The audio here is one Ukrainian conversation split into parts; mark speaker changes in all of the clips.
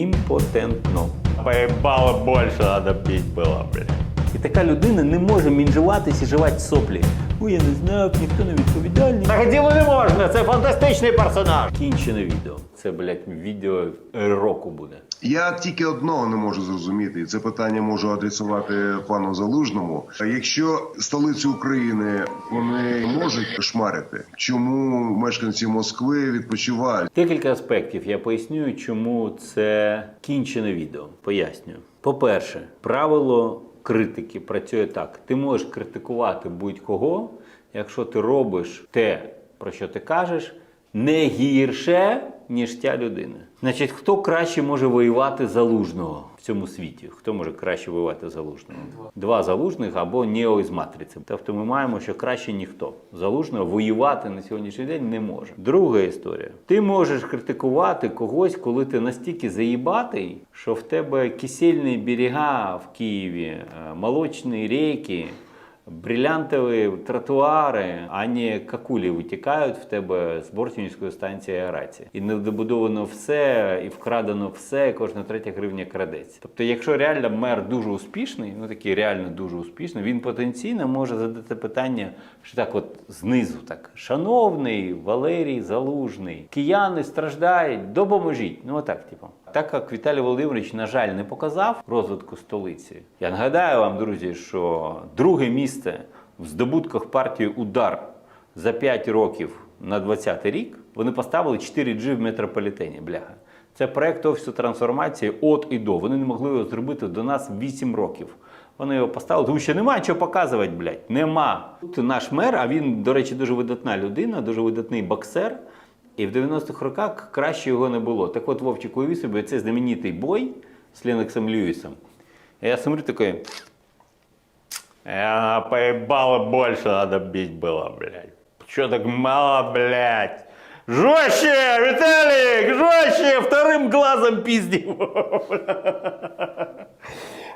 Speaker 1: імпотентно. Поїбало більше, треба пити було, блядь. І така людина не може мінжуватись і жувати соплі. Ой, я не знав, ніхто не відповідальний.
Speaker 2: Так діло не можна, це фантастичний персонаж.
Speaker 1: Кінчене відео. Це, блядь, відео року буде.
Speaker 3: Я тільки одного не можу зрозуміти, і це питання можу адресувати пану Залужному. Якщо столицю України вони можуть кошмарити, чому мешканці Москви відпочивають?
Speaker 1: Декілька аспектів я пояснюю, чому це кінчене відео. Пояснюю. По-перше, правило критики працює так: ти можеш критикувати будь-кого, якщо ти робиш те, про що ти кажеш, не гірше, ніж ця людина. Значить, хто краще може воювати залужного в цьому світі? Хто може краще воювати залужного? Два залужних або Нео із матриці. Тобто ми маємо, що краще ніхто. Залужного воювати на сьогоднішній день не може. Друга історія. Ти можеш критикувати когось, коли ти настільки заїбатий, що в тебе кисельні берега в Києві, е, молочні ріки. Бриллиантові тротуари, а не какулі витікають в тебе з Бортнівської станції аерації. І недобудовано все, і вкрадено все, кожна третя гривня крадеться. Тобто, якщо реально мер дуже успішний, ну такий реально дуже успішний, він потенційно може задати питання, що так, от знизу, так шановний Валерій Залужний, кияни страждають, допоможіть. Ну отак, типу. Так як Віталій Володимирович, на жаль, не показав розвитку столиці, я нагадаю вам, друзі, що друге місце в здобутках партії Удар за 5 років на 20-й рік вони поставили 4G в метрополітені. Бляха. Це проект офісу трансформації от і до. Вони не могли його зробити до нас 8 років. Вони його поставили, тому що немає чого показувати, блядь. Нема. Тут наш мер, а він, до речі, дуже видатна людина, дуже видатний боксер. І в 90-х роках краще його не було. Так от, Вовчик, уяви собі, це знаменитий бой з Леноксом Льюісом. Я смотрю такой, «А, поебало больше надо бить было, блядь. Че так мало, блядь? Жестче, Виталик, жестче, вторым глазом пизди.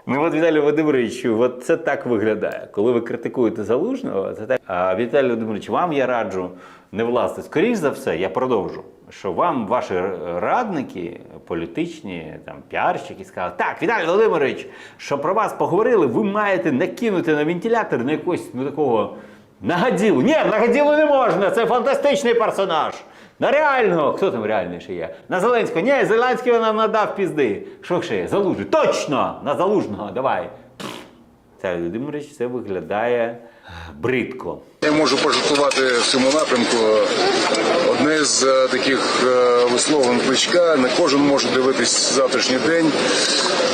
Speaker 1: Ну от Віталій Володимирович, от це так виглядає. Коли ви критикуєте залужного, це так. А Віталій Володимирович, вам я раджу не власти. Скоріш за все, я продовжу. Що вам ваші радники, політичні, там піарщики сказали, так, Віталій Володимирович, що про вас поговорили, ви маєте накинути на вентилятор на якогось ну, такого нагаділу. Ні, нагаділу не можна, це фантастичний персонаж. На реального, хто там реальний ще є? На Зеленського. Ні, Зеленський нам надав пізди. Що ще є? Залужний. Точно! На залужного, давай. Це Володимирович, це виглядає бридко.
Speaker 3: Я можу пожартувати в цьому напрямку. Одне з е, таких е, висловлень кличка. Не кожен може дивитись завтрашній день,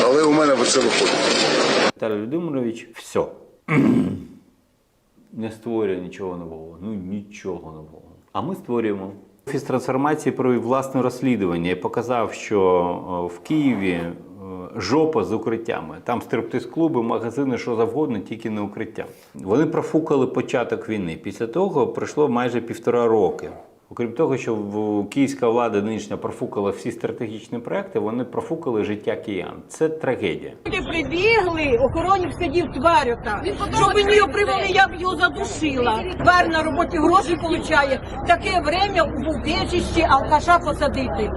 Speaker 3: але у мене це виходить.
Speaker 1: Віталій Володимирович, все. Не створює нічого нового. Ну нічого нового. А ми створюємо. Офіс трансформації провів власне розслідування і показав, що в Києві е, жопа з укриттями. Там стриптиз-клуби, магазини, що завгодно, тільки не укриття. Вони профукали початок війни. Після того пройшло майже півтора роки. Окрім того, що в- київська влада нинішня профукала всі стратегічні проекти, вони профукали життя киян. Це трагедія.
Speaker 4: Люди прибігли, охоронник сидів тварю там. Щоб мені його привели, я б його задушила. Твар на роботі гроші получає. Таке время в убежищі алкаша посадити.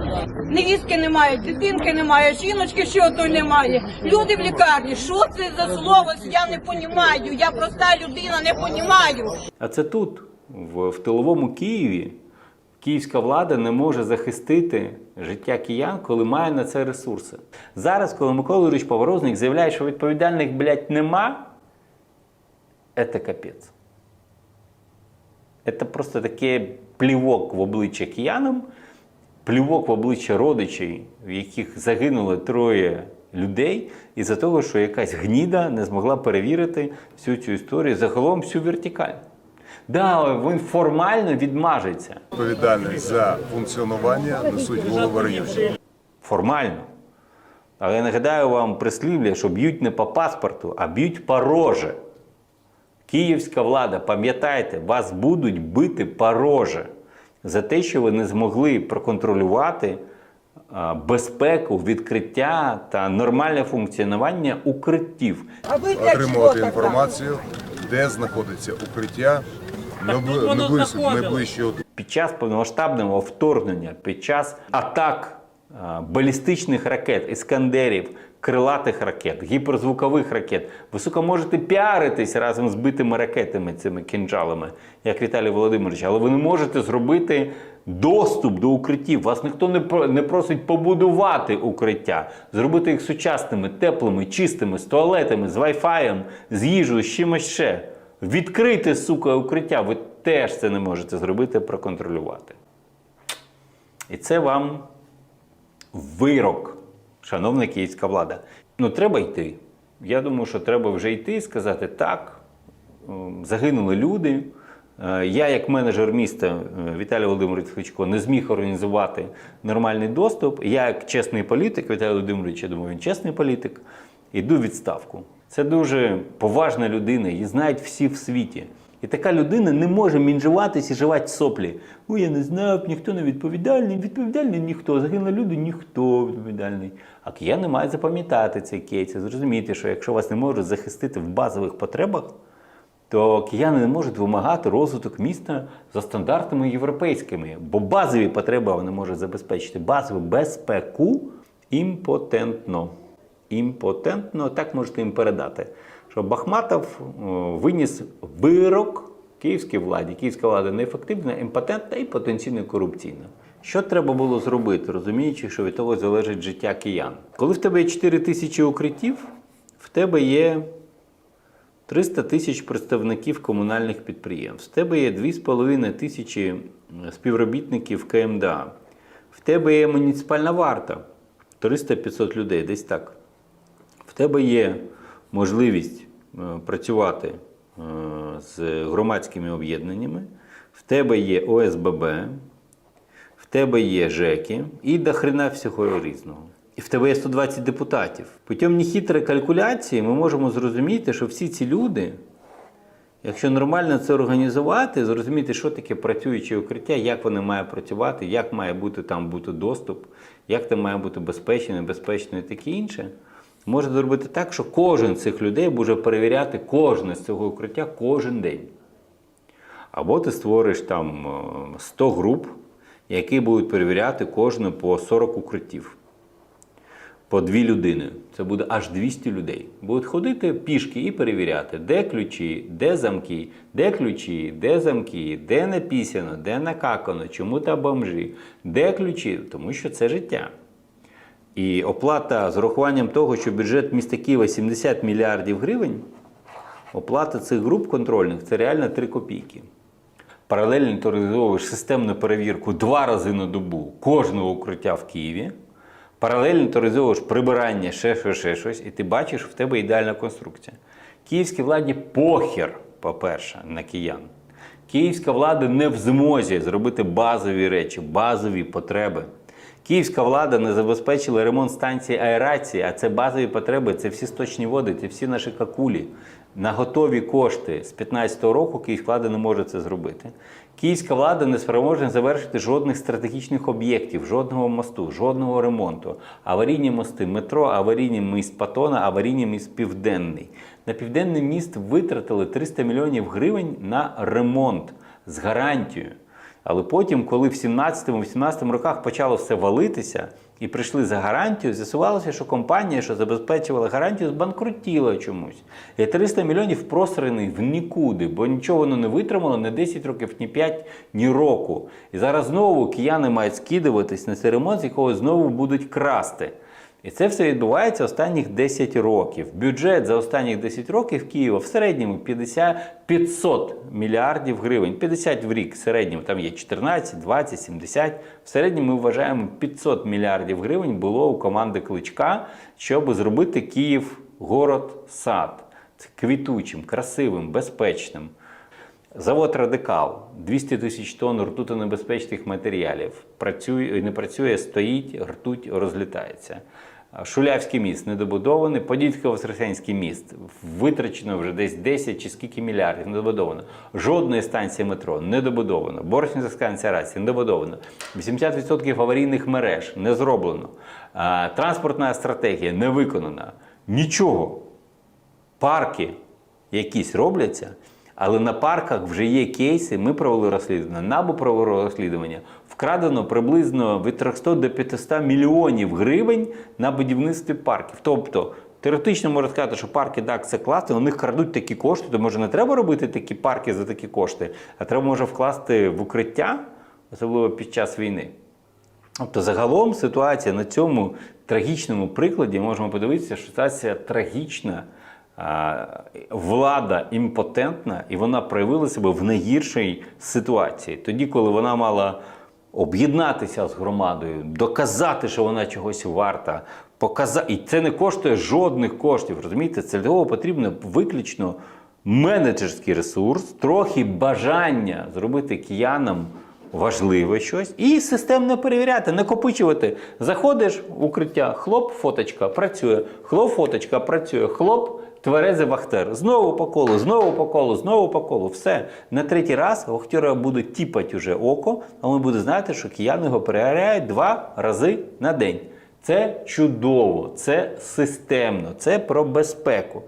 Speaker 4: Невістки немає, дитинки немає, жіночки що то немає. Люди в лікарні. Що це за слово? Я не понімаю. Я проста людина, не понімаю.
Speaker 1: А це тут, в, в тиловому Києві, київська влада не може захистити життя киян, коли має на це ресурси. Зараз, коли Микола Юрійович Поворозник заявляє, що відповідальних, блядь, нема, це капець. Це просто таке плівок в обличчя киянам, плівок в обличчя родичей, в яких загинуло троє людей, із-за того, що якась гніда не змогла перевірити всю цю історію, загалом всю вертикаль. Да, він формально відмажеться.
Speaker 3: Відповідальність за функціонування несуть голови районів.
Speaker 1: Формально. Але я нагадаю вам прислів'я, що б'ють не по паспорту, а б'ють по роже. Київська влада, пам'ятайте, вас будуть бити по роже за те, що ви не змогли проконтролювати безпеку, відкриття та нормальне функціонування укриттів.
Speaker 3: Отримувати інформацію, де знаходиться укриття найближчого
Speaker 1: Під час повномасштабного вторгнення, під час атак балістичних ракет, іскандерів, крилатих ракет, гіперзвукових ракет. Ви сука можете піаритись разом з битими ракетами, цими кінжалами, як Віталій Володимирович, але ви не можете зробити доступ до укриттів. Вас ніхто не не просить побудувати укриття, зробити їх сучасними, теплими, чистими, з туалетами, з вайфаєм, з їжею, з чимось ще. Відкрити, сука, укриття. Ви теж це не можете зробити, проконтролювати. І це вам вирок, шановна київська влада. Ну, треба йти. Я думаю, що треба вже йти і сказати так. Загинули люди. Е, Я, як менеджер міста е, Віталій Володимирович Кличко, не зміг організувати нормальний доступ. Я, як чесний політик, Віталій Володимирович, я думаю, він чесний політик, йду в відставку. Це дуже поважна людина, її знають всі в світі. І така людина не може мінжуватись і жевати соплі. Ой, я не знав, ніхто не відповідальний, відповідальний ніхто. Загинули люди, ніхто відповідальний. А кияни мають запам'ятати цей кейс, зрозуміти, що якщо вас не можуть захистити в базових потребах, то кияни не можуть вимагати розвиток міста за стандартами європейськими, бо базові потреби вони можуть забезпечити. Базову безпеку імпотентно. Імпотентно, так можете їм передати. Що Бахматов виніс вирок київській владі. Київська влада неефективна, імпотентна і потенційно корупційна. Що треба було зробити, розуміючи, що від того залежить життя киян? Коли в тебе є 4 тисячі укриттів, в тебе є 300 тисяч представників комунальних підприємств. В тебе є 2,5 тисячі співробітників КМДА. В тебе є муніципальна варта 300-500 людей, десь так. В тебе є можливість е, працювати е, з громадськими об'єднаннями, в тебе є ОСББ, в тебе є ЖЕКи і до хрена всього різного. І в тебе є 120 депутатів. Путем нехитрої калькуляції ми можемо зрозуміти, що всі ці люди, якщо нормально це організувати, зрозуміти, що таке працююче укриття, як вони мають працювати, як має бути там бути доступ, як там має бути безпечно, небезпечно і таке інше, може зробити так, що кожен з цих людей буде перевіряти кожне з цього укриття кожен день. Або ти створиш там е, 100 груп, які будуть перевіряти кожне по 40 укриттів. По дві людини. Це буде аж 200 людей. Будуть ходити пішки і перевіряти, де ключі, де замки, де ключі, де замки, де написано, де накакано, чому та бомжі, де ключі, тому що це життя. І оплата з урахуванням того, що бюджет міста Києва 70 мільярдів гривень, оплата цих груп контрольних це реально 3 копійки. Паралельно ти організовуєш системну перевірку два рази на добу кожного укриття в Києві. Паралельно ти розвиваєш прибирання, ще щось, ще щось, і ти бачиш, в тебе ідеальна конструкція. Київській владі похер, по-перше, на киян. Київська влада не в змозі зробити базові речі, базові потреби. Київська влада не забезпечила ремонт станції аерації, а це базові потреби, це всі сточні води, це всі наші какулі. На готові кошти з 2015 року Київська влада не може це зробити. Київська влада не спроможна завершити жодних стратегічних об'єктів, жодного мосту, жодного ремонту. Аварійні мости, метро, аварійний міст Патона, аварійний міст Південний. На південний міст витратили 300 мільйонів гривень на ремонт з гарантією. Але потім, коли в 17-18 роках почало все валитися і прийшли за гарантію, з'ясувалося, що компанія, що забезпечувала гарантію, збанкрутіла чомусь. І 300 мільйонів просраний в нікуди, бо нічого воно не витримало ні 10 років, ні 5, ні року. І зараз знову кияни мають скидуватись на цей ремонт, з якого знову будуть красти. І це все відбувається останніх 10 років. Бюджет за останніх 10 років Києва в середньому 50 500 мільярдів гривень. 50 в рік в середньому, там є 14, 20, 70. В середньому ми вважаємо 500 мільярдів гривень було у команди Кличка, щоб зробити Київ город сад. Квітучим, красивим, безпечним. Завод Радикал 200 тисяч тонн ртутонебезпечних матеріалів. Працює, не працює, стоїть, ртуть розлітається. Шулявський міст недобудований, Подільсько-Воскресенський міст витрачено вже десь 10 чи скільки мільярдів недобудовано. Жодної станції метро не добудовано. Борщницька станція рації не добудовано. 80% аварійних мереж не зроблено. Транспортна стратегія не виконана. Нічого. Парки якісь робляться, Але на парках вже є кейси. Ми провели розслідування, НАБУ провело розслідування. Вкрадено приблизно від 300 до 500 мільйонів гривень на будівництві парків. Тобто, теоретично можна сказати, що парки так це класно, у них крадуть такі кошти, то може не треба робити такі парки за такі кошти, а треба може вкласти в укриття, особливо під час війни. Тобто, загалом ситуація на цьому трагічному прикладі можемо подивитися, що ситуація трагічна, влада імпотентна, і вона проявила себе в найгіршій ситуації. Тоді, коли вона мала об'єднатися з громадою, доказати, що вона чогось варта, показати. І це не коштує жодних коштів. Розумієте, це для того потрібно виключно менеджерський ресурс, трохи бажання зробити киянам важливе щось і системно перевіряти, накопичувати. Заходиш в укриття, хлоп, фоточка працює, хлоп, фоточка працює, хлоп, тверезий вахтер. Знову по колу, знову по колу, знову по колу. Все. На третій раз вахтера будуть тіпати уже око, а вони будуть знати, що кияни його перевіряють два рази на день. Це чудово, це системно, це про безпеку.